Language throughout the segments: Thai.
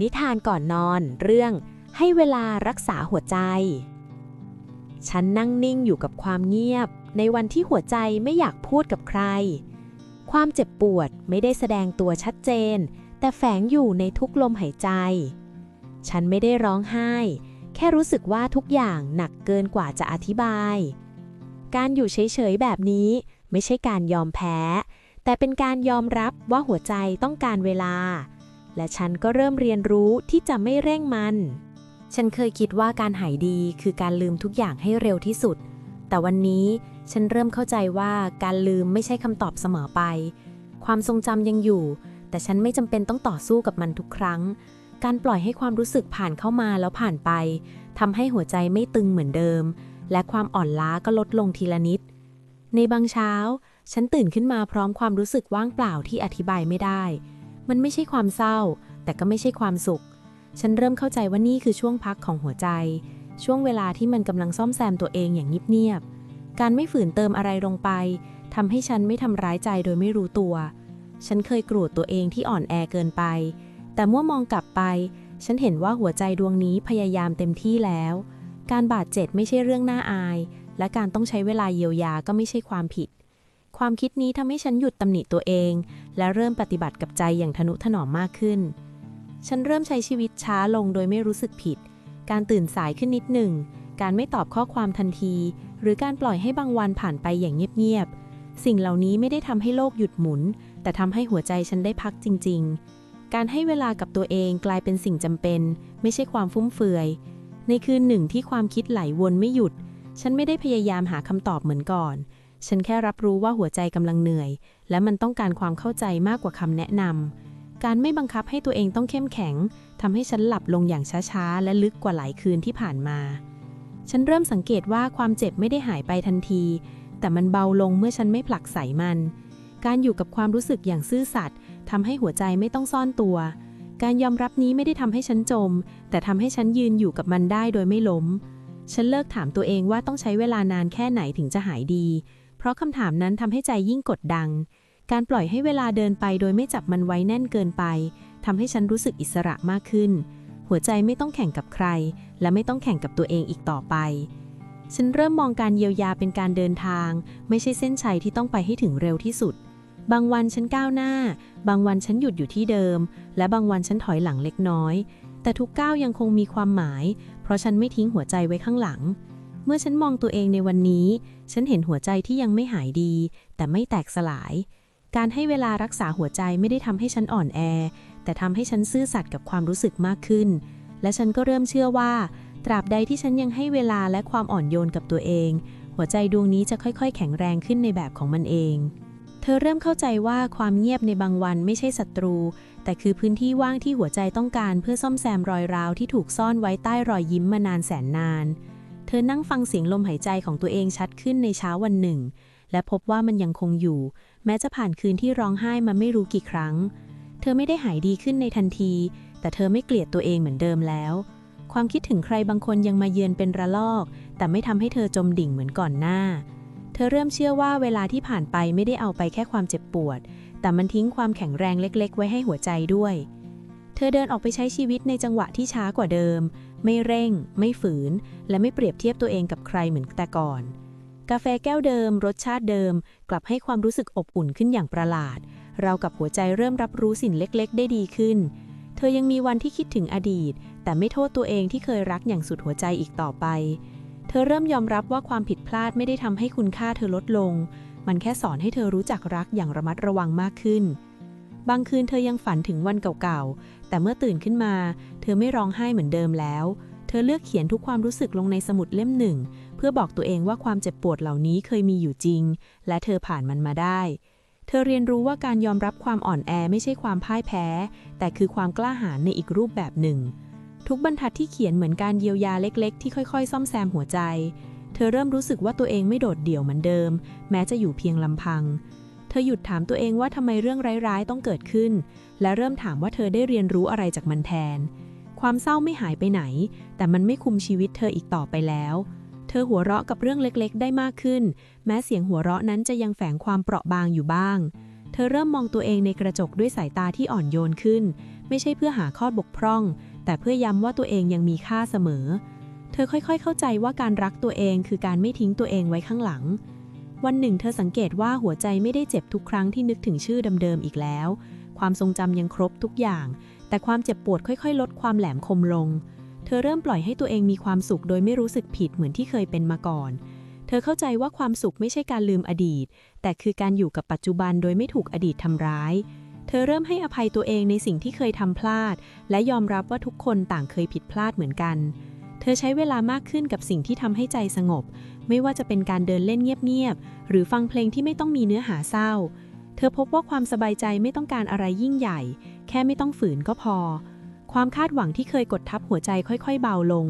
นิทานก่อนนอนเรื่องให้เวลารักษาหัวใจ ฉันนั่งนิ่งอยู่กับความเงียบ ในวันที่หัวใจไม่อยากพูดกับใคร ความเจ็บปวดไม่ได้แสดงตัวชัดเจน แต่แฝงอยู่ในทุกลมหายใจ ฉันไม่ได้ร้องไห้ แค่รู้สึกว่าทุกอย่างหนักเกินกว่าจะอธิบาย การอยู่เฉยๆแบบนี้ไม่ใช่การยอมแพ้ แต่เป็นการยอมรับว่าหัวใจต้องการเวลา และฉันก็เริ่มเรียนรู้ที่จะไม่เร่งมัน ฉันเคยคิดว่าการหายดีคือการลืมทุกอย่างให้เร็วที่สุด แต่วันนี้ฉันเริ่มเข้าใจว่าการลืมไม่ใช่คำตอบเสมอไป ความทรงจำยังอยู่ แต่ฉันไม่จำเป็นต้องต่อสู้กับมันทุกครั้ง การปล่อยให้ความรู้สึกผ่านเข้ามาแล้วผ่านไปทำให้หัวใจไม่ตึงเหมือนเดิม และความอ่อนล้าก็ลดลงทีละนิด ในบางเช้า ฉันตื่นขึ้นมาพร้อมความรู้สึกว่างเปล่าที่อธิบายไม่ได้ มันไม่ใช่ความเศร้า แต่ก็ไม่ใช่ความสุข ฉันเริ่มเข้าใจว่านี่คือช่วงพักของหัวใจ ช่วงเวลาที่มันกำลังซ่อมแซมตัวเองอย่างเงียบๆการไม่ฝืนเติมอะไรลงไปทำให้ฉันไม่ทำร้ายใจโดยไม่รู้ตัว ฉันเคยโกรธตัวเองที่อ่อนแอเกินไป แต่เมื่อมองกลับไป ฉันเห็นว่าหัวใจดวงนี้พยายามเต็มที่แล้ว การบาดเจ็บไม่ใช่เรื่องน่าอาย และการต้องใช้เวลาเยียวยาก็ไม่ใช่ความผิด ความคิดนี้ทำให้ฉันหยุดตำหนิตัวเอง และเริ่มปฏิบัติกับใจอย่างทนุถนอมมากขึ้น ฉันเริ่มใช้ชีวิตช้าลงโดยไม่รู้สึกผิด การตื่นสายขึ้นนิดหนึ่ง การไม่ตอบข้อความทันที หรือการปล่อยให้บางวันผ่านไปอย่างเงียบๆ สิ่งเหล่านี้ไม่ได้ทำให้โลกหยุดหมุน แต่ทำให้หัวใจฉันได้พักจริง ๆ การให้เวลากับตัวเองกลายเป็นสิ่งจำเป็น ไม่ใช่ความฟุ่มเฟือย ในคืนหนึ่งที่ความคิดไหลวนไม่หยุด ฉันไม่ได้พยายามหาคำตอบเหมือนก่อน ฉันแค่รับรู้ว่าหัวใจกำลังเหนื่อย และมันต้องการความเข้าใจมากกว่าคำแนะนำ การไม่บังคับให้ตัวเองต้องเข้มแข็งทำให้ฉันหลับลงอย่างช้าๆ และลึกกว่าหลายคืนที่ผ่านมา ฉันเริ่มสังเกตว่าความเจ็บไม่ได้หายไปทันที แต่มันเบาลงเมื่อฉันไม่ผลักใส่มัน การอยู่กับความรู้สึกอย่างซื่อสัตย์ทำให้หัวใจไม่ต้องซ่อนตัว การยอมรับนี้ไม่ได้ทำให้ฉันจม แต่ทำให้ฉันยืนอยู่กับมันได้โดยไม่ล้มฉันเลิกถามตัวเองว่าต้องใช้เวลานานแค่ไหนถึงจะหายดี ราะคำถามนั้นทำให้ใจยิ่งกดดังการปล่อยให้เวลาเดินไปโดยไม่จับมันไว้แน่นเกินไปทำให้ฉันรู้สึกอิสระมากขึ้น หัวใจไม่ต้องแข่งกับใคร และไม่ต้องแข่งกับตัวเองอีกต่อไป ฉันเริ่มมองการเยียวยาเป็นการเดินทาง ไม่ใช่เส้นชัยที่ต้องไปให้ถึงเร็วที่สุด บางวันฉันก้าวหน้า บางวันฉันหยุดอยู่ที่เดิม และบางวันฉันถอยหลังเล็กน้อย แต่ทุกก้าวยังคงมีความหมาย เพราะฉันไม่ทิ้งหัวใจไว้ข้างหลัง เมื่อฉันมองตัวเองในวันนี้ ฉันเห็นหัวใจที่ยังไม่หายดี แต่ไม่แตกสลาย การให้เวลารักษาหัวใจไม่ได้ทำให้ฉันอ่อนแอ แต่ทำให้ฉันซื่อสัตย์กับความรู้สึกมากขึ้น และฉันก็เริ่มเชื่อว่า ตราบใดที่ฉันยังให้เวลาและความอ่อนโยนกับตัวเอง หัวใจดวงนี้จะค่อยๆ แข็งแรงขึ้นในแบบของมันเอง เธอเริ่มเข้าใจว่าความเงียบในบางวันไม่ใช่ศัตรู แต่คือพื้นที่ว่างที่หัวใจต้องการเพื่อซ่อมแซมรอยร้าวที่ถูกซ่อนไว้ใต้รอยยิ้มมานานแสนนาน เธอนั่งฟังเสียงลมหายใจของตัวเองชัดขึ้นในเช้าวันหนึ่ง และพบว่ามันยังคงอยู่ แม้จะผ่านคืนที่ร้องไห้มาไม่รู้กี่ครั้ง เธอไม่ได้หายดีขึ้นในทันที แต่เธอไม่เกลียดตัวเองเหมือนเดิมแล้ว ความคิดถึงใครบางคนยังมาเยือนเป็นระลอก แต่ไม่ทำให้เธอจมดิ่งเหมือนก่อนหน้า เธอเริ่มเชื่อว่าเวลาที่ผ่านไปไม่ได้เอาไปแค่ความเจ็บปวด แต่มันทิ้งความแข็งแรงเล็ก ๆ ไว้ให้หัวใจด้วย เธอเดินออกไปใช้ชีวิตในจังหวะที่ช้ากว่าเดิม ไม่เร่ง ไม่ฝืน และไม่เปรียบเทียบตัวเองกับใครเหมือนแต่ก่อน กาแฟแก้วเดิม รสชาติเดิม กลับให้ความรู้สึกอบอุ่นขึ้นอย่างประหลาด เรากับหัวใจเริ่มรับรู้สิ่งเล็กๆ ได้ดีขึ้น เธอยังมีวันที่คิดถึงอดีต แต่ไม่โทษตัวเองที่เคยรักอย่างสุดหัวใจอีกต่อไป เธอเริ่มยอมรับว่าความผิดพลาดไม่ได้ทำให้คุณค่าเธอลดลง มันแค่สอนให้เธอรู้จักรักอย่างระมัดระวังมากขึ้น บางคืนเธอยังฝันถึงวันเก่าๆ แต่เมื่อตื่นขึ้นมา เธอไม่ร้องไห้เหมือนเดิมแล้ว เธอเลือกเขียนทุกความรู้สึกลงในสมุดเล่มหนึ่ง เพื่อบอกตัวเองว่าความเจ็บปวดเหล่านี้เคยมีอยู่จริง และเธอผ่านมันมาได้ เธอเรียนรู้ว่าการยอมรับความอ่อนแอไม่ใช่ความพ่ายแพ้ แต่คือความกล้าหาญในอีกรูปแบบหนึ่ง ทุกบรรทัดที่เขียนเหมือนการเยียวยาเล็ก ๆ ที่ค่อยๆ ซ่อมแซมหัวใจ เธอเริ่มรู้สึกว่าตัวเองไม่โดดเดี่ยวเหมือนเดิม แม้จะอยู่เพียงลำพัง ธอหยุดถามตัวเองว่าทำไมเรื่องร้ายๆต้องเกิดขึ้น และเริ่มถามว่าเธอได้เรียนรู้อะไรจากมันแทน ความเศร้าไม่หายไปไหน แต่มันไม่คุมชีวิตเธออีกต่อไปแล้ว เธอหัวเราะกับเรื่องเล็กๆ ได้มากขึ้น แม้เสียงหัวเราะนั้นจะยังแฝงความเปราะบางอยู่บ้าง เธอเริ่มมองตัวเองในกระจกด้วยสายตาที่อ่อนโยนขึ้น ไม่ใช่เพื่อหาข้อบกพร่อง แต่เพื่อย้ำว่าตัวเองยังมีค่าเสมอ เธอค่อยๆ เข้าใจว่าการรักตัวเองคือการไม่ทิ้งตัวเองไว้ข้างหลัง วันหนึ่งเธอสังเกตว่าหัวใจไม่ได้เจ็บทุกครั้งที่นึกถึงชื่อเดิมๆอีกแล้ว ความทรงจำยังครบทุกอย่าง แต่ความเจ็บปวดค่อยๆ ลดความแหลมคมลง เธอเริ่มปล่อยให้ตัวเองมีความสุขโดยไม่รู้สึกผิดเหมือนที่เคยเป็นมาก่อน เธอเข้าใจว่าความสุขไม่ใช่การลืมอดีต แต่คือการอยู่กับปัจจุบันโดยไม่ถูกอดีตทำร้าย เธอเริ่มให้อภัยตัวเองในสิ่งที่เคยทำพลาด และยอมรับว่าทุกคนต่างเคยผิดพลาดเหมือนกันเธอใช้เวลามากขึ้นกับสิ่งที่ทำให้ใจสงบ ไม่ว่าจะเป็นการเดินเล่นเงียบๆ หรือฟังเพลงที่ไม่ต้องมีเนื้อหาเศร้า เธอพบว่าความสบายใจไม่ต้องการอะไรยิ่งใหญ่ แค่ไม่ต้องฝืนก็พอ ความคาดหวังที่เคยกดทับหัวใจค่อยๆ เบาลง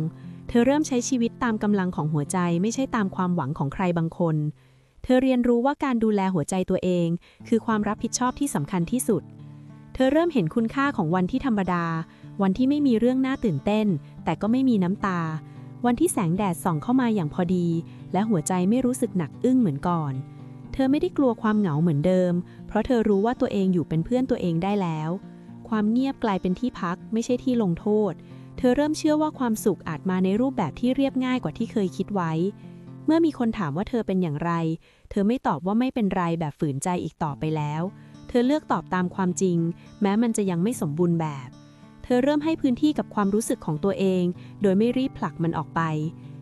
เธอเริ่มใช้ชีวิตตามกำลังของหัวใจไม่ใช่ตามความหวังของใครบางคน เธอเรียนรู้ว่าการดูแลหัวใจตัวเอง คือความรับผิดชอบที่สำคัญที่สุด เธอเริ่มเห็นคุณค่าของวันที่ธรรมดา วันที่ไม่มีเรื่องน่าตื่นเต้น แต่ก็ไม่มีน้ำตา วันที่แสงแดดส่องเข้ามาอย่างพอดี และหัวใจไม่รู้สึกหนักอึ้งเหมือนก่อน เธอไม่ได้กลัวความเหงาเหมือนเดิม เพราะเธอรู้ว่าตัวเองอยู่เป็นเพื่อนตัวเองได้แล้ว ความเงียบกลายเป็นที่พักไม่ใช่ที่ลงโทษ เธอเริ่มเชื่อว่าความสุขอาจมาในรูปแบบที่เรียบง่ายกว่าที่เคยคิดไว้ เมื่อมีคนถามว่าเธอเป็นอย่างไร เธอไม่ตอบว่าไม่เป็นไรแบบฝืนใจอีกต่อไปแล้ว เธอเลือกตอบตามความจริง แม้มันจะยังไม่สมบูรณ์แบบ เธอเริ่มให้พื้นที่กับความรู้สึกของตัวเอง โดยไม่รีบผลักมันออกไป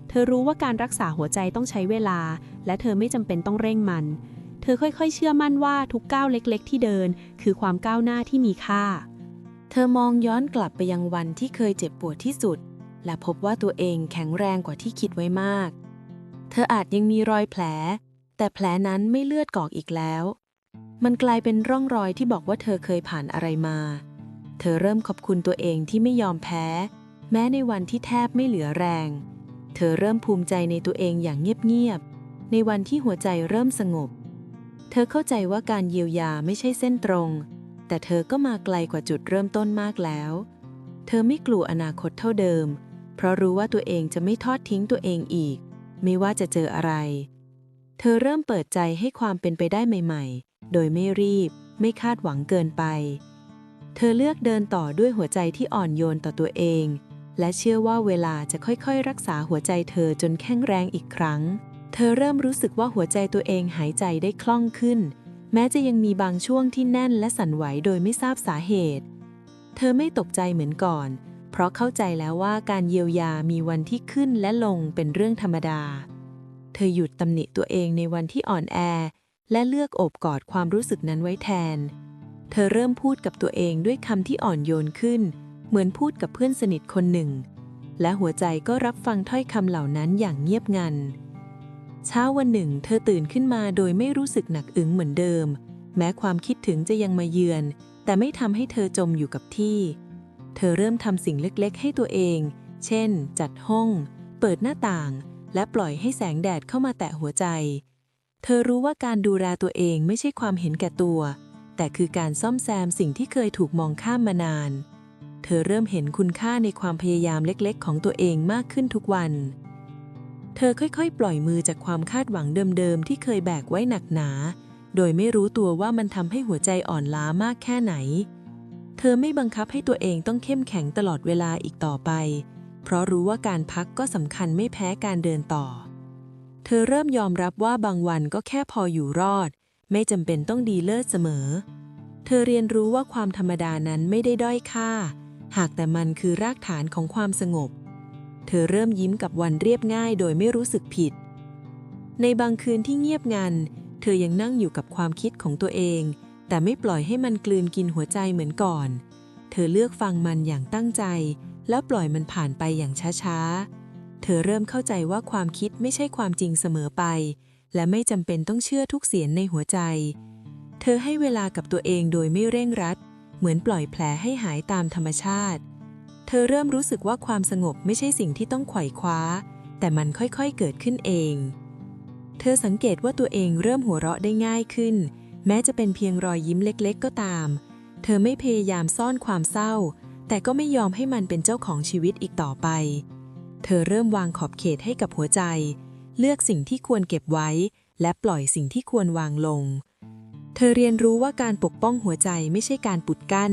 เธอรู้ว่าการรักษาหัวใจต้องใช้เวลา และเธอไม่จำเป็นต้องเร่งมัน เธอค่อยๆ เชื่อมั่นว่าทุกก้าวเล็กๆ ที่เดิน คือความก้าวหน้าที่มีค่า เธอมองย้อนกลับไปยังวันที่เคยเจ็บปวดที่สุด และพบว่าตัวเองแข็งแรงกว่าที่คิดไว้มาก เธออาจยังมีรอยแผล แต่แผลนั้นไม่เลือดกอกอีกแล้ว มันกลายเป็นร่องรอยที่บอกว่าเธอเคยผ่านอะไรมา เธอเริ่มขอบคุณตัวเองที่ไม่ยอมแพ้ แม้ในวันที่แทบไม่เหลือแรง เธอเริ่มภูมิใจในตัวเองอย่างเงียบๆ ในวันที่หัวใจเริ่มสงบ เธอเข้าใจว่าการเยียวยาไม่ใช่เส้นตรง แต่เธอก็มาไกลกว่าจุดเริ่มต้นมากแล้ว เธอไม่กลัวอนาคตเท่าเดิม เพราะรู้ว่าตัวเองจะไม่ทอดทิ้งตัวเองอีก ไม่ว่าจะเจออะไร เธอเริ่มเปิดใจให้ความเป็นไปได้ใหม่ ๆ โดยไม่รีบ ไม่คาดหวังเกินไป เธอเลือกเดินต่อด้วยหัวใจที่อ่อนโยนต่อตัวเอง และเชื่อว่าเวลาจะค่อยๆ รักษาหัวใจเธอจนแข็งแรงอีกครั้ง เธอเริ่มรู้สึกว่าหัวใจตัวเองหายใจได้คล่องขึ้น แม้จะยังมีบางช่วงที่แน่นและสั่นไหวโดยไม่ทราบสาเหตุ เธอไม่ตกใจเหมือนก่อน เพราะเข้าใจแล้วว่าการเยียวยามีวันที่ขึ้นและลงเป็นเรื่องธรรมดา เธอหยุดตำหนิตัวเองในวันที่อ่อนแอ และเลือกโอบกอดความรู้สึกนั้นไว้แทน เธอเริ่มพูดกับตัวเองด้วยคำที่อ่อนโยนขึ้น เหมือนพูดกับเพื่อนสนิทคนหนึ่ง และหัวใจก็รับฟังถ้อยคำเหล่านั้นอย่างเงียบงัน เช้าวันหนึ่ง เธอตื่นขึ้นมาโดยไม่รู้สึกหนักอึ้งเหมือนเดิม แม้ความคิดถึงจะยังมาเยือน แต่ไม่ทำให้เธอจมอยู่กับที่ เธอเริ่มทำสิ่งเล็กๆ ให้ตัวเอง เช่น จัดห้อง เปิดหน้าต่าง และปล่อยให้แสงแดดเข้ามาแตะหัวใจ เธอรู้ว่าการดูแลตัวเองไม่ใช่ความเห็นแก่ตัว แต่คือการซ่อมแซมสิ่งที่เคยถูกมองข้ามมานาน เธอเริ่มเห็นคุณค่าในความพยายามเล็กๆ ของตัวเองมากขึ้นทุกวัน เธอค่อยๆ ปล่อยมือจากความคาดหวังเดิมๆ ที่เคยแบกไว้หนักหนา โดยไม่รู้ตัวว่ามันทำให้หัวใจอ่อนล้ามากแค่ไหน เธอไม่บังคับให้ตัวเองต้องเข้มแข็งตลอดเวลาอีกต่อไป เพราะรู้ว่าการพักก็สำคัญไม่แพ้การเดินต่อ เธอเริ่มยอมรับว่าบางวันก็แค่พออยู่รอด ไม่จำเป็นต้องดีเลิศเสมอ เธอเรียนรู้ว่าความธรรมดานั้นไม่ได้ด้อยค่า หากแต่มันคือรากฐานของความสงบ เธอเริ่มยิ้มกับวันเรียบง่ายโดยไม่รู้สึกผิด ในบางคืนที่เงียบงัน เธอยังนั่งอยู่กับความคิดของตัวเอง แต่ไม่ปล่อยให้มันกลืนกินหัวใจเหมือนก่อน เธอเลือกฟังมันอย่างตั้งใจ แล้วปล่อยมันผ่านไปอย่างช้าๆ เธอเริ่มเข้าใจว่าความคิดไม่ใช่ความจริงเสมอไป และไม่จำเป็นต้องเชื่อทุกเสียงในหัวใจ เธอให้เวลากับตัวเองโดยไม่เร่งรัด เหมือนปล่อยแผลให้หายตามธรรมชาติ เธอเริ่มรู้สึกว่าความสงบไม่ใช่สิ่งที่ต้องไขว่คว้า แต่มันค่อยๆเกิดขึ้นเอง เธอสังเกตว่าตัวเองเริ่มหัวเราะได้ง่ายขึ้น แม้จะเป็นเพียงรอยยิ้มเล็กๆ ก็ตาม เธอไม่พยายามซ่อนความเศร้า แต่ก็ไม่ยอมให้มันเป็นเจ้าของชีวิตอีกต่อไป เธอเริ่มวางขอบเขตให้กับหัวใจ เลือกสิ่งที่ควรเก็บไว้ และปล่อยสิ่งที่ควรวางลง เธอเรียนรู้ว่าการปกป้องหัวใจไม่ใช่การปุดกั้น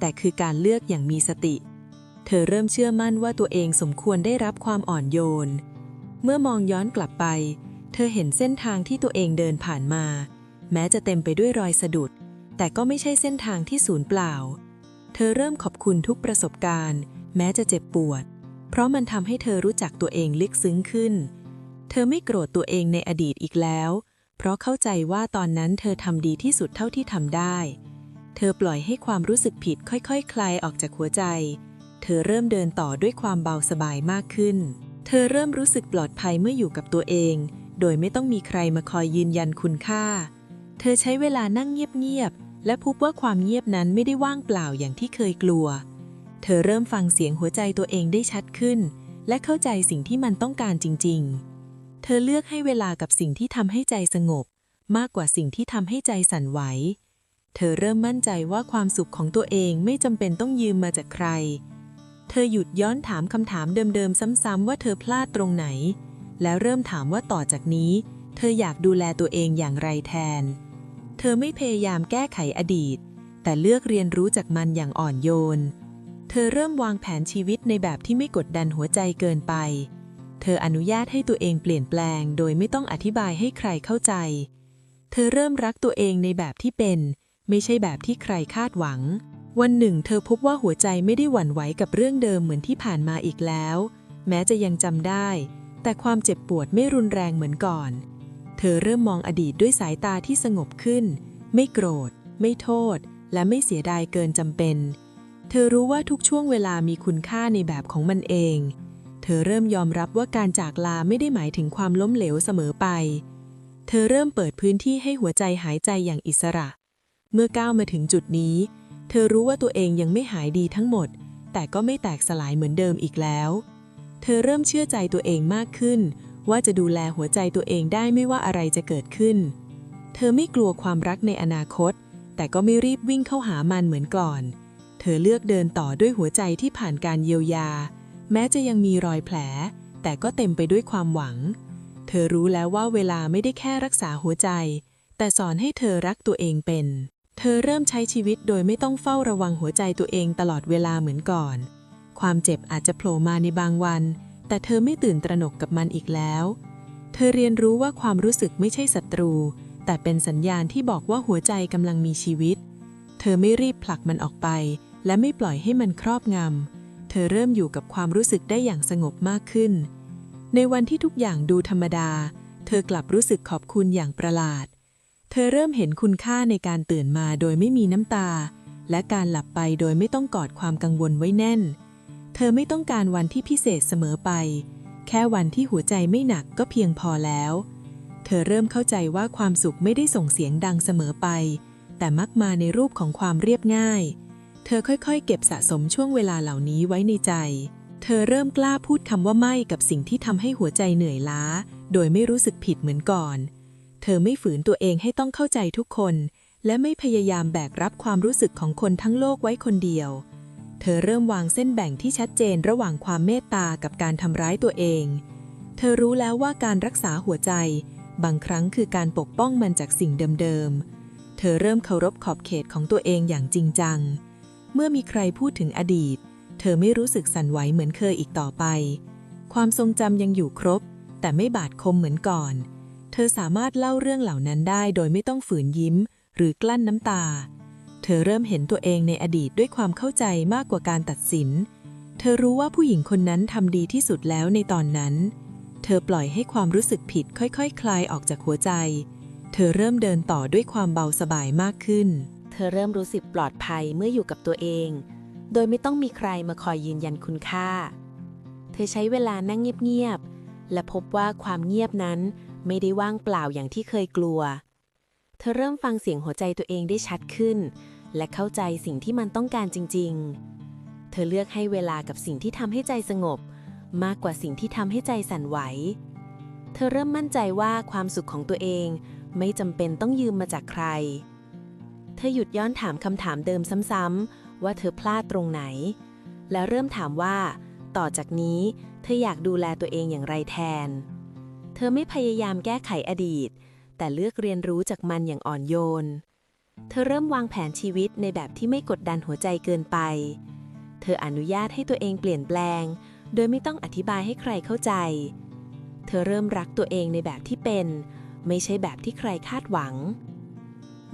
แแต่คือการเลือกอย่างมีสติ เธอเริ่มเชื่อมั่นว่าตัวเองสมควรได้รับความอ่อนโยน เมื่อมองย้อนกลับไป เธอเห็นเส้นทางที่ตัวเองเดินผ่านมา แม้จะเต็มไปด้วยรอยสะดุด แต่ก็ไม่ใช่เส้นทางที่สูญเปล่า เธอเริ่มขอบคุณทุกประสบการณ์ แม้จะเจ็บปวด เพราะมันทำให้เธอรู้จักตัวเองลึกซึ้งขึ้น เธอไม่โกรธตัวเองในอดีตอีกแล้ว เพราะเข้าใจว่าตอนนั้นเธอทำดีที่สุดเท่าที่ทำได้ เธอปล่อยให้ความรู้สึกผิดค่อยๆคคลายออกจากหัวใจ เธอเริ่มเดินต่อด้วยความเบาสบายมากขึ้น เธอเริ่มรู้สึกปลอดภัยเมื่ออยู่กับตัวเอง โดยไม่ต้องมีใครมาคอยยืนยันคุณค่า เธอใช้เวลานั่งเงียบๆ และพบว่าความเงียบนั้นไม่ได้ว่างเปล่าอย่างที่เคยกลัว เธอเริ่มฟังเสียงหัวใจตัวเองได้ชัดขึ้น และเข้าใจสิ่งที่มันต้องการจริง ๆ เธอเลือกให้เวลากับสิ่งที่ทำให้ใจสงบ มากกว่าสิ่งที่ทำให้ใจสั่นไหว เธอเริ่มมั่นใจว่าความสุขของตัวเองไม่จำเป็นต้องยืมมาจากใคร เธอหยุดย้อนถามคำถามเดิมๆ ซ้ำๆว่าเธอพลาดตรงไหน แล้วเริ่มถามว่าต่อจากนี้ เธออยากดูแลตัวเองอย่างไรแทน เธอไม่พยายามแก้ไขอดีต แต่เลือกเรียนรู้จากมันอย่างอ่อนโยน เธอเริ่มวางแผนชีวิตในแบบที่ไม่กดดันหัวใจเกินไป เธออนุญาตให้ตัวเองเปลี่ยนแปลงโดยไม่ต้องอธิบายให้ใครเข้าใจ เธอเริ่มรักตัวเองในแบบที่เป็น ไม่ใช่แบบที่ใครคาดหวัง วันหนึ่ง เธอพบว่าหัวใจไม่ได้หวั่นไหวกับเรื่องเดิมเหมือนที่ผ่านมาอีกแล้ว แม้จะยังจำได้ แต่ความเจ็บปวดไม่รุนแรงเหมือนก่อน เธอเริ่มมองอดีตด้วยสายตาที่สงบขึ้น ไม่โกรธ ไม่โทษ และไม่เสียดายเกินจำเป็น เธอรู้ว่าทุกช่วงเวลามีคุณค่าในแบบของมันเอง เธอเริ่มยอมรับว่าการจากลาไม่ได้หมายถึงความล้มเหลวเสมอไป เธอเริ่มเปิดพื้นที่ให้หัวใจหายใจอย่างอิสระ เมื่อก้าวมาถึงจุดนี้ เธอรู้ว่าตัวเองยังไม่หายดีทั้งหมด แต่ก็ไม่แตกสลายเหมือนเดิมอีกแล้ว เธอเริ่มเชื่อใจตัวเองมากขึ้น ว่าจะดูแลหัวใจตัวเองได้ไม่ว่าอะไรจะเกิดขึ้น เธอไม่กลัวความรักในอนาคต แต่ก็ไม่รีบวิ่งเข้าหามันเหมือนก่อน เธอเลือกเดินต่อด้วยหัวใจที่ผ่านการเยียวยา แม้จะยังมีรอยแผล แต่ก็เต็มไปด้วยความหวัง เธอรู้แล้วว่าเวลาไม่ได้แค่รักษาหัวใจ แต่สอนให้เธอรักตัวเองเป็น เธอเริ่มใช้ชีวิตโดยไม่ต้องเฝ้าระวังหัวใจตัวเองตลอดเวลาเหมือนก่อน ความเจ็บอาจจะโผล่มาในบางวัน แต่เธอไม่ตื่นตระหนกกับมันอีกแล้ว เธอเรียนรู้ว่าความรู้สึกไม่ใช่ศัตรู แต่เป็นสัญญาณที่บอกว่าหัวใจกำลังมีชีวิต เธอไม่รีบผลักมันออกไป และไม่ปล่อยให้มันครอบงำ เธอเริ่มอยู่กับความรู้สึกได้อย่างสงบมากขึ้น ในวันที่ทุกอย่างดูธรรมดา เธอกลับรู้สึกขอบคุณอย่างประหลาด เธอเริ่มเห็นคุณค่าในการตื่นมาโดยไม่มีน้ำตา และการหลับไปโดยไม่ต้องกอดความกังวลไว้แน่น เธอไม่ต้องการวันที่พิเศษเสมอไป แค่วันที่หัวใจไม่หนักก็เพียงพอแล้ว เธอเริ่มเข้าใจว่าความสุขไม่ได้ส่งเสียงดังเสมอไป แต่มักมาในรูปของความเรียบง่าย ธอค่อยๆ เก็บสะสมช่วงเวลาเหล่านี้ไว้ในใจ เธอเริ่มกล้าพูดคำว่าไม่กับสิ่งที่ทำให้หัวใจเหนื่อยล้า โดยไม่รู้สึกผิดเหมือนก่อน เธอไม่ฝืนตัวเองให้ต้องเข้าใจทุกคน และไม่พยายามแบกรับความรู้สึกของคนทั้งโลกไว้คนเดียว เธอเริ่มวางเส้นแบ่งที่ชัดเจนระหว่างความเมตตากับการทำร้ายตัวเอง เธอรู้แล้วว่าการรักษาหัวใจ บางครั้งคือการปกป้องมันจากสิ่งเดิมๆ เธอเริ่มเคารพขอบเขตของตัวเองอย่างจริงจัง เมื่อมีใครพูดถึงอดีต เธอไม่รู้สึกสั่นไหวเหมือนเคยอีกต่อไป ความทรงจำยังอยู่ครบ แต่ไม่บาดคมเหมือนก่อน เธอสามารถเล่าเรื่องเหล่านั้นได้โดยไม่ต้องฝืนยิ้ม หรือกลั้นน้ำตา เธอเริ่มเห็นตัวเองในอดีตด้วยความเข้าใจมากกว่าการตัดสิน เธอรู้ว่าผู้หญิงคนนั้นทำดีที่สุดแล้วในตอนนั้น เธอปล่อยให้ความรู้สึกผิดค่อยๆคคลายออกจากหัวใจ เธอเริ่มเดินต่อด้วยความเบาสบายมากขึ้น เธอเริ่มรู้สึกปลอดภัยเมื่ออยู่กับตัวเอง โดยไม่ต้องมีใครมาคอยยืนยันคุณค่า เธอใช้เวลานั่งเงียบๆ และพบว่าความเงียบนั้นไม่ได้ว่างเปล่าอย่างที่เคยกลัว เธอเริ่มฟังเสียงหัวใจตัวเองได้ชัดขึ้น และเข้าใจสิ่งที่มันต้องการจริง ๆ เธอเลือกให้เวลากับสิ่งที่ทำให้ใจสงบ มากกว่าสิ่งที่ทำให้ใจสั่นไหว เธอเริ่มมั่นใจว่าความสุขของตัวเอง ไม่จำเป็นต้องยืมมาจากใคร ธอหยุดย้อนถามคำถามเดิมซ้ำๆ ว่าเธอพลาดตรงไหน แล้วเริ่มถามว่า ต่อจากนี้เธออยากดูแลตัวเองอย่างไรแทน เธอไม่พยายามแก้ไขอดีต แต่เลือกเรียนรู้จากมันอย่างอ่อนโยน เธอเริ่มวางแผนชีวิตในแบบที่ไม่กดดันหัวใจเกินไป เธออนุญาตให้ตัวเองเปลี่ยนแปลง โดยไม่ต้องอธิบายให้ใครเข้าใจ เธอเริ่มรักตัวเองในแบบที่เป็น ไม่ใช่แบบที่ใครคาดหวัง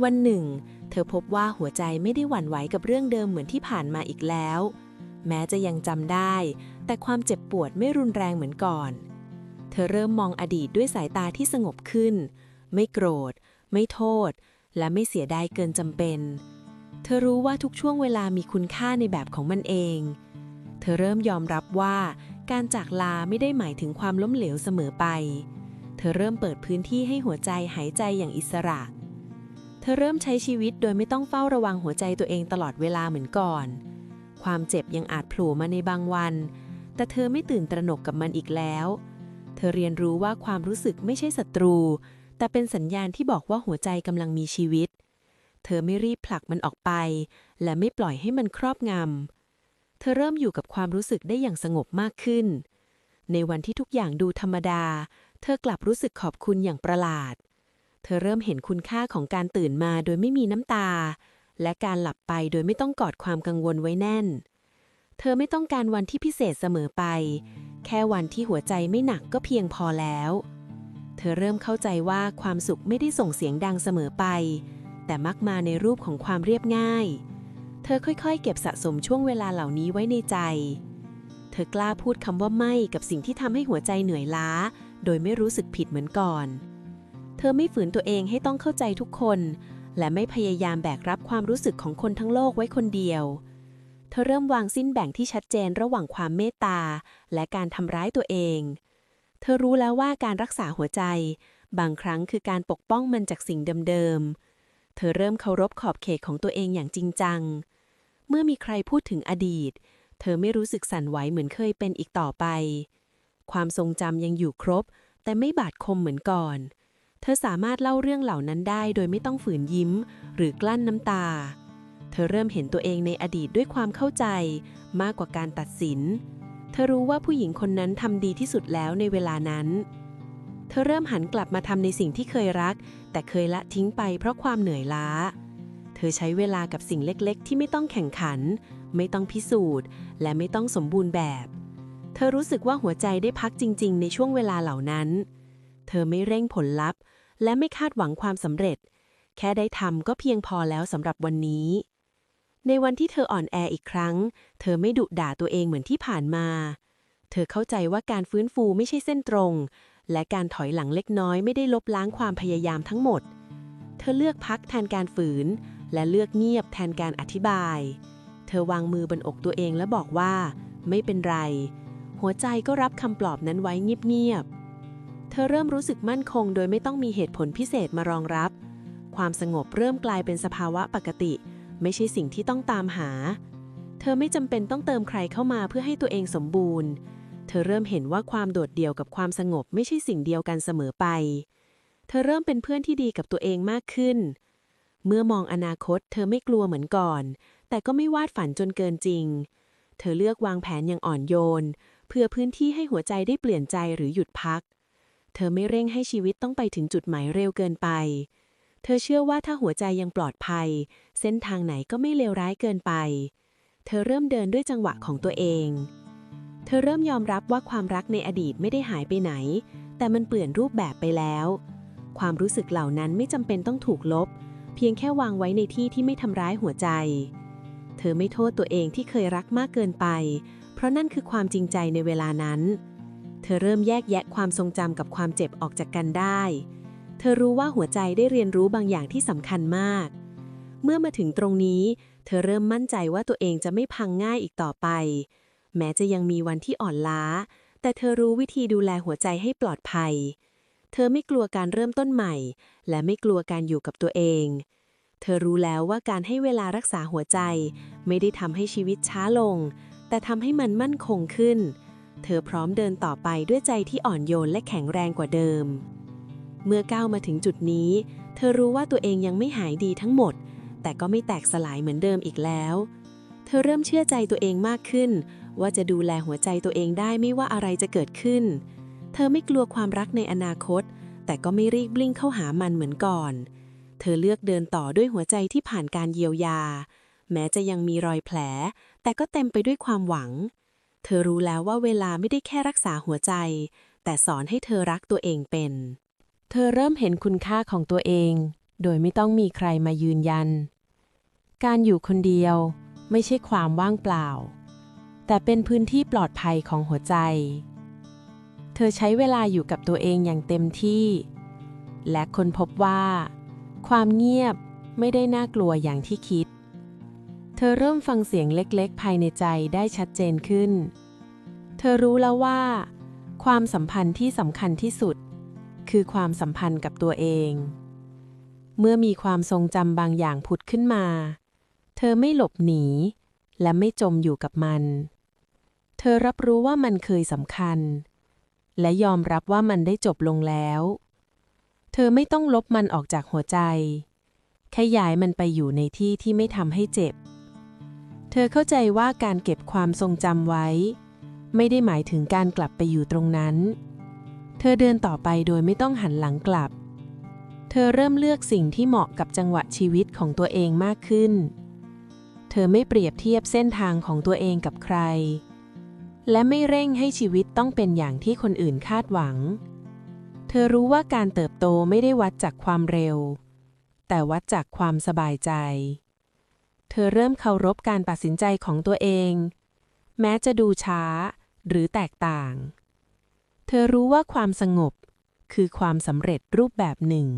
วันหนึ่งเธอพบว่าหัวใจไม่ได้หวั่นไหวกับเรื่องเดิมเหมือนที่ผ่านมาอีกแล้ว แม้จะยังจำได้ แต่ความเจ็บปวดไม่รุนแรงเหมือนก่อน เธอเริ่มมองอดีตด้วยสายตาที่สงบขึ้น ไม่โกรธ ไม่โทษ และไม่เสียดายเกินจำเป็น เธอรู้ว่าทุกช่วงเวลามีคุณค่าในแบบของมันเอง เธอเริ่มยอมรับว่าการจากลาไม่ได้หมายถึงความล้มเหลวเสมอไป เธอเริ่มเปิดพื้นที่ให้หัวใจหายใจอย่างอิสระเธอเริ่มใช้ชีวิตโดยไม่ต้องเฝ้าระวังหัวใจตัวเองตลอดเวลาเหมือนก่อน ความเจ็บยังอาจโผล่มาในบางวัน แต่เธอไม่ตื่นตระหนกกับมันอีกแล้ว เธอเรียนรู้ว่าความรู้สึกไม่ใช่ศัตรู แต่เป็นสัญญาณที่บอกว่าหัวใจกำลังมีชีวิต เธอไม่รีบผลักมันออกไป และไม่ปล่อยให้มันครอบงำ เธอเริ่มอยู่กับความรู้สึกได้อย่างสงบมากขึ้น ในวันที่ทุกอย่างดูธรรมดา เธอกลับรู้สึกขอบคุณอย่างประหลาดเธอเริ่มเห็นคุณค่าของการตื่นมาโดยไม่มีน้ำตา และการหลับไปโดยไม่ต้องกอดความกังวลไว้แน่น เธอไม่ต้องการวันที่พิเศษเสมอไป แค่วันที่หัวใจไม่หนักก็เพียงพอแล้ว เธอเริ่มเข้าใจว่าความสุขไม่ได้ส่งเสียงดังเสมอไป แต่มักมาในรูปของความเรียบง่าย เธอค่อยๆ เก็บสะสมช่วงเวลาเหล่านี้ไว้ในใจ เธอกล้าพูดคำว่าไม่กับสิ่งที่ทำให้หัวใจเหนื่อยล้า โดยไม่รู้สึกผิดเหมือนก่อน อไม่ฝืนตัวเองให้ต้องเข้าใจทุกคน และไม่พยายามแบกรับความรู้สึกของคนทั้งโลกไว้คนเดียว เธอเริ่มวางสิ้นแบ่งที่ชัดเจนระหว่างความเมตตา และการทำร้ายตัวเอง เธอรู้แล้วว่าการรักษาหัวใจ บางครั้งคือการปกป้องมันจากสิ่งเดิมๆ เธอเริ่มเคารพขอบเขตของตัวเองอย่างจริงจัง เมื่อมีใครพูดถึงอดีต เธอไม่รู้สึกสั่นไหวเหมือนเคยเป็นอีกต่อไป ความทรงจำยังอยู่ครบแต่ไม่บาดคมเหมือนก่อน ธอสามารถเล่าเรื่องเหล่านั้นได้โดยไม่ต้องฝืนยิ้ม หรือกลั้นน้ำตา เธอเริ่มเห็นตัวเองในอดีตด้วยความเข้าใจ มากกว่าการตัดสิน เธอรู้ว่าผู้หญิงคนนั้นทำดีที่สุดแล้วในเวลานั้น เธอเริ่มหันกลับมาทำในสิ่งที่เคยรัก แต่เคยละทิ้งไปเพราะความเหนื่อยล้า เธอใช้เวลากับสิ่งเล็กๆ ที่ไม่ต้องแข่งขัน ไม่ต้องพิสูจน์ และไม่ต้องสมบูรณ์แบบ เธอรู้สึกว่าหัวใจได้พักจริง ๆ ในช่วงเวลาเหล่านั้น เธอไม่เร่งผลลัพธ์ และไม่คาดหวังความสำเร็จ แค่ได้ทำก็เพียงพอแล้วสำหรับวันนี้ ในวันที่เธออ่อนแออีกครั้ง เธอไม่ดุด่าตัวเองเหมือนที่ผ่านมา เธอเข้าใจว่าการฟื้นฟูไม่ใช่เส้นตรง และการถอยหลังเล็กน้อยไม่ได้ลบล้างความพยายามทั้งหมด เธอเลือกพักแทนการฝืน และเลือกเงียบแทนการอธิบาย เธอวางมือบนอกตัวเองและบอกว่า ไม่เป็นไร หัวใจก็รับคำปลอบนั้นไว้เงียบๆ ธอเริ่มรู้สึกมั่นคงโดยไม่ต้องมีเหตุผลพิเศษมารองรับ ความสงบเริ่มกลายเป็นสภาวะปกติ ไม่ใช่สิ่งที่ต้องตามหา เธอไม่จำเป็นต้องเติมใครเข้ามาเพื่อให้ตัวเองสมบูรณ์ เธอเริ่มเห็นว่าความโดดเดี่ยวกับความสงบไม่ใช่สิ่งเดียวกันเสมอไป เธอเริ่มเป็นเพื่อนที่ดีกับตัวเองมากขึ้น เมื่อมองอนาคต เธอไม่กลัวเหมือนก่อน แต่ก็ไม่วาดฝันจนเกินจริง เธอเลือกวางแผนอย่างอ่อนโยน เพื่อพื้นที่ให้หัวใจได้เปลี่ยนใจหรือหยุดพัก เธอไม่เร่งให้ชีวิตต้องไปถึงจุดหมายเร็วเกินไป เธอเชื่อว่าถ้าหัวใจยังปลอดภัย เส้นทางไหนก็ไม่เลวร้ายเกินไป เธอเริ่มเดินด้วยจังหวะของตัวเอง เธอเริ่มยอมรับว่าความรักในอดีตไม่ได้หายไปไหน แต่มันเปลี่ยนรูปแบบไปแล้ว ความรู้สึกเหล่านั้นไม่จำเป็นต้องถูกลบ เพียงแค่วางไว้ในที่ที่ไม่ทำร้ายหัวใจ เธอไม่โทษตัวเองที่เคยรักมากเกินไป เพราะนั่นคือความจริงใจในเวลานั้น เธอเริ่มแยกแยะความทรงจำกับความเจ็บออกจากกันได้ เธอรู้ว่าหัวใจได้เรียนรู้บางอย่างที่สำคัญมาก เมื่อมาถึงตรงนี้ เธอเริ่มมั่นใจว่าตัวเองจะไม่พังง่ายอีกต่อไป แม้จะยังมีวันที่อ่อนล้า แต่เธอรู้วิธีดูแลหัวใจให้ปลอดภัย เธอไม่กลัวการเริ่มต้นใหม่ และไม่กลัวการอยู่กับตัวเอง เธอรู้แล้วว่าการให้เวลารักษาหัวใจ ไม่ได้ทำให้ชีวิตช้าลง แต่ทำให้มันมั่นคงขึ้น เธอพร้อมเดินต่อไปด้วยใจที่อ่อนโยนและแข็งแรงกว่าเดิม เมื่อก้าวมาถึงจุดนี้ เธอรู้ว่าตัวเองยังไม่หายดีทั้งหมด แต่ก็ไม่แตกสลายเหมือนเดิมอีกแล้ว เธอเริ่มเชื่อใจตัวเองมากขึ้น ว่าจะดูแลหัวใจตัวเองได้ไม่ว่าอะไรจะเกิดขึ้น เธอไม่กลัวความรักในอนาคต แต่ก็ไม่รีบบลิ้งเข้าหามันเหมือนก่อน เธอเลือกเดินต่อด้วยหัวใจที่ผ่านการเยียวยา แม้จะยังมีรอยแผล แต่ก็เต็มไปด้วยความหวัง เธอรู้แล้วว่าเวลาไม่ได้แค่รักษาหัวใจ แต่สอนให้เธอรักตัวเองเป็น เธอเริ่มเห็นคุณค่าของตัวเอง โดยไม่ต้องมีใครมายืนยัน การอยู่คนเดียวไม่ใช่ความว่างเปล่า แต่เป็นพื้นที่ปลอดภัยของหัวใจ เธอใช้เวลาอยู่กับตัวเองอย่างเต็มที่ และคนพบว่า ความเงียบไม่ได้น่ากลัวอย่างที่คิด เธอเริ่มฟังเสียงเล็กๆ ภายในใจได้ชัดเจนขึ้น เธอรู้แล้วว่า ความสัมพันธ์ที่สำคัญที่สุด คือความสัมพันธ์กับตัวเอง เมื่อมีความทรงจำบางอย่างผุดขึ้นมา เธอไม่หลบหนี และไม่จมอยู่กับมัน เธอรับรู้ว่ามันเคยสำคัญ และยอมรับว่ามันได้จบลงแล้ว เธอไม่ต้องลบมันออกจากหัวใจแค่ย้ายมันไปอยู่ในที่ที่ไม่ทำให้เจ็บ ธอเข้าใจว่าการเก็บความทรงจำไว้ ไม่ได้หมายถึงการกลับไปอยู่ตรงนั้น เธอเดินต่อไปโดยไม่ต้องหันหลังกลับ เธอเริ่มเลือกสิ่งที่เหมาะกับจังหวะชีวิตของตัวเองมากขึ้น เธอไม่เปรียบเทียบเส้นทางของตัวเองกับใคร และไม่เร่งให้ชีวิตต้องเป็นอย่างที่คนอื่นคาดหวัง เธอรู้ว่าการเติบโตไม่ได้วัดจากความเร็ว แต่วัดจากความสบายใจ เธอเริ่มเคารพการตัดสินใจของตัวเอง แม้จะดูช้าหรือแตกต่าง เธอรู้ว่าความสงบคือความสำเร็จรูปแบบหนึ่ง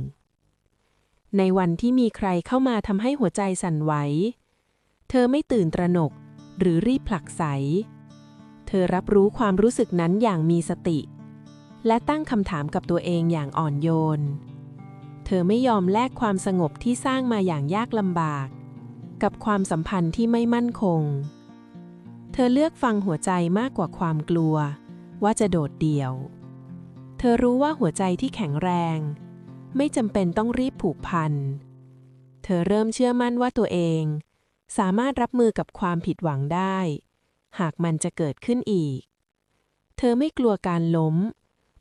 ในวันที่มีใครเข้ามาทำให้หัวใจสั่นไหว เธอไม่ตื่นตระหนกหรือรีบผลักไส เธอรับรู้ความรู้สึกนั้นอย่างมีสติ และตั้งคำถามกับตัวเองอย่างอ่อนโยน เธอไม่ยอมแลกความสงบที่สร้างมาอย่างยากลำบาก กับความสัมพันธ์ที่ไม่มั่นคง เธอเลือกฟังหัวใจมากกว่าความกลัว ว่าจะโดดเดี่ยว เธอรู้ว่าหัวใจที่แข็งแรง ไม่จำเป็นต้องรีบผูกพัน เธอเริ่มเชื่อมั่นว่าตัวเอง สามารถรับมือกับความผิดหวังได้ หากมันจะเกิดขึ้นอีก เธอไม่กลัวการล้ม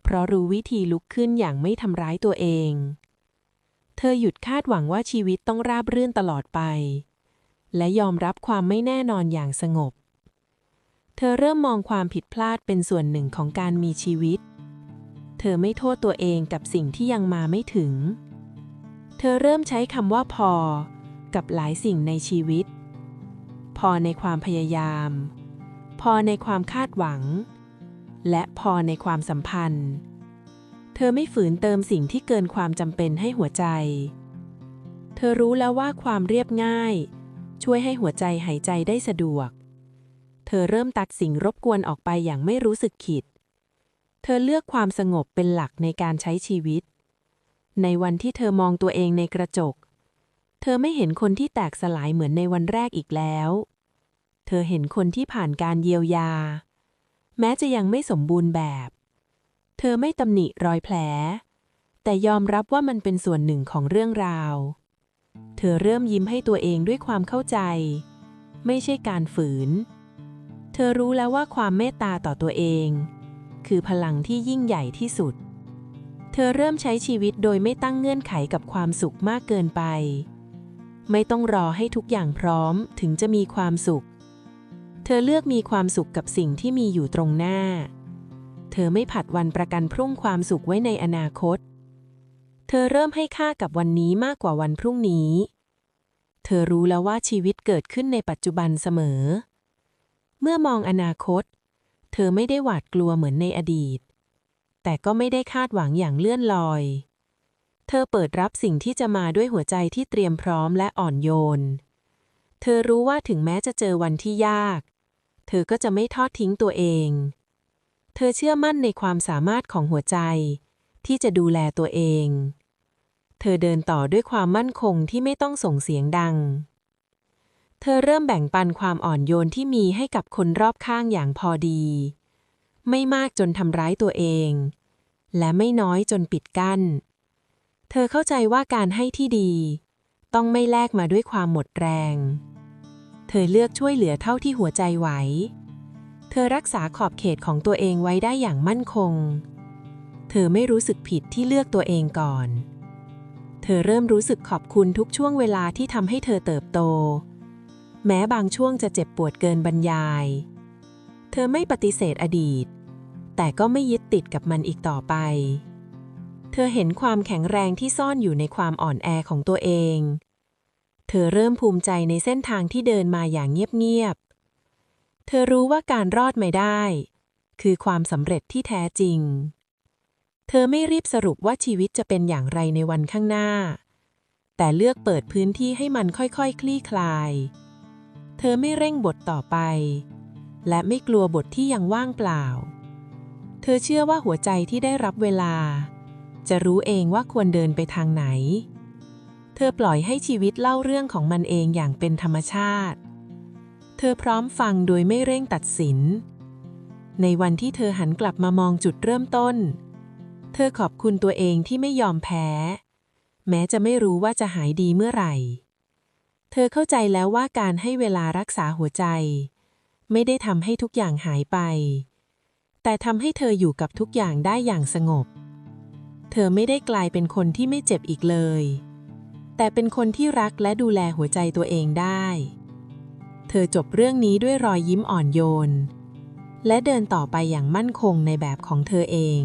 เพราะรู้วิธีลุกขึ้นอย่างไม่ทำร้ายตัวเองเธอหยุดคาดหวังว่าชีวิตต้องราบรื่นตลอดไป และยอมรับความไม่แน่นอนอย่างสงบ เธอเริ่มมองความผิดพลาดเป็นส่วนหนึ่งของการมีชีวิต เธอไม่โทษตัวเองกับสิ่งที่ยังมาไม่ถึง เธอเริ่มใช้คำว่าพอ กับหลายสิ่งในชีวิต พอในความพยายาม พอในความคาดหวัง และพอในความสัมพันธ์ เธอไม่ฝืนเติมสิ่งที่เกินความจำเป็นให้หัวใจ เธอรู้แล้วว่าความเรียบง่าย ช่วยให้หัวใจหายใจได้สะดวก เธอเริ่มตัดสิ่งรบกวนออกไปอย่างไม่รู้สึกผิด เธอเลือกความสงบเป็นหลักในการใช้ชีวิต ในวันที่เธอมองตัวเองในกระจก เธอไม่เห็นคนที่แตกสลายเหมือนในวันแรกอีกแล้ว เธอเห็นคนที่ผ่านการเยียวยา แม้จะยังไม่สมบูรณ์แบบ เธอไม่ตำหนิรอยแผล แต่ยอมรับว่ามันเป็นส่วนหนึ่งของเรื่องราว เธอเริ่มยิ้มให้ตัวเองด้วยความเข้าใจ ไม่ใช่การฝืน เธอรู้แล้วว่าความเมตตาต่อตัวเอง คือพลังที่ยิ่งใหญ่ที่สุด เธอเริ่มใช้ชีวิตโดยไม่ตั้งเงื่อนไขกับความสุขมากเกินไป ไม่ต้องรอให้ทุกอย่างพร้อมถึงจะมีความสุข เธอเลือกมีความสุขกับสิ่งที่มีอยู่ตรงหน้า เธอไม่ผัดวันประกันพรุ่งความสุขไว้ในอนาคต เธอเริ่มให้ค่ากับวันนี้มากกว่าวันพรุ่งนี้ เธอรู้แล้วว่าชีวิตเกิดขึ้นในปัจจุบันเสมอ เมื่อมองอนาคต เธอไม่ได้หวาดกลัวเหมือนในอดีต แต่ก็ไม่ได้คาดหวังอย่างเลื่อนลอย เธอเปิดรับสิ่งที่จะมาด้วยหัวใจที่เตรียมพร้อมและอ่อนโยน เธอรู้ว่าถึงแม้จะเจอวันที่ยาก เธอก็จะไม่ทอดทิ้งตัวเอง เธอเชื่อมั่นในความสามารถของหัวใจที่จะดูแลตัวเอง เธอเดินต่อด้วยความมั่นคงที่ไม่ต้องส่งเสียงดัง เธอเริ่มแบ่งปันความอ่อนโยนที่มีให้กับคนรอบข้างอย่างพอดี ไม่มากจนทำร้ายตัวเอง และไม่น้อยจนปิดกั้น เธอเข้าใจว่าการให้ที่ดี ต้องไม่แลกมาด้วยความหมดแรง เธอเลือกช่วยเหลือเท่าที่หัวใจไหว เธอรักษาขอบเขตของตัวเองไว้ได้อย่างมั่นคง เธอไม่รู้สึกผิดที่เลือกตัวเองก่อน ธธอเริ่มรู้สึกขอบคุณทุกช่วงเวลาที่ทำให้เธอเติบโต แม้บางช่วงจะเจ็บปวดเกินบรรยาย เธอไม่ปฏิเสธอดีต แต่ก็ไม่ยึดติดกับมันอีกต่อไป เธอเห็นความแข็งแรงที่ซ่อนอยู่ในความอ่อนแอของตัวเอง เธอเริ่มภูมิใจในเส้นทางที่เดินมาอย่างเงียบๆ เธอรู้ว่าการรอดไม่ได้ คือความสำเร็จที่แท้จริง เธอไม่รีบสรุปว่าชีวิตจะเป็นอย่างไรในวันข้างหน้า แต่เลือกเปิดพื้นที่ให้มันค่อยๆคลี่คลาย เธอไม่เร่งบทต่อไป และไม่กลัวบทที่ยังว่างเปล่า เธอเชื่อว่าหัวใจที่ได้รับเวลา จะรู้เองว่าควรเดินไปทางไหน เธอปล่อยให้ชีวิตเล่าเรื่องของมันเองอย่างเป็นธรรมชาติ เธอพร้อมฟังโดยไม่เร่งตัดสิน ในวันที่เธอหันกลับมามองจุดเริ่มต้น เธอขอบคุณตัวเองที่ไม่ยอมแพ้ แม้จะไม่รู้ว่าจะหายดีเมื่อไหร่ เธอเข้าใจแล้วว่าการให้เวลารักษาหัวใจ ไม่ได้ทำให้ทุกอย่างหายไป แต่ทำให้เธออยู่กับทุกอย่างได้อย่างสงบ เธอไม่ได้กลายเป็นคนที่ไม่เจ็บอีกเลย แต่เป็นคนที่รักและดูแลหัวใจตัวเองได้ เธอจบเรื่องนี้ด้วยรอยยิ้มอ่อนโยนและเดินต่อไปอย่างมั่นคงในแบบของเธอเอง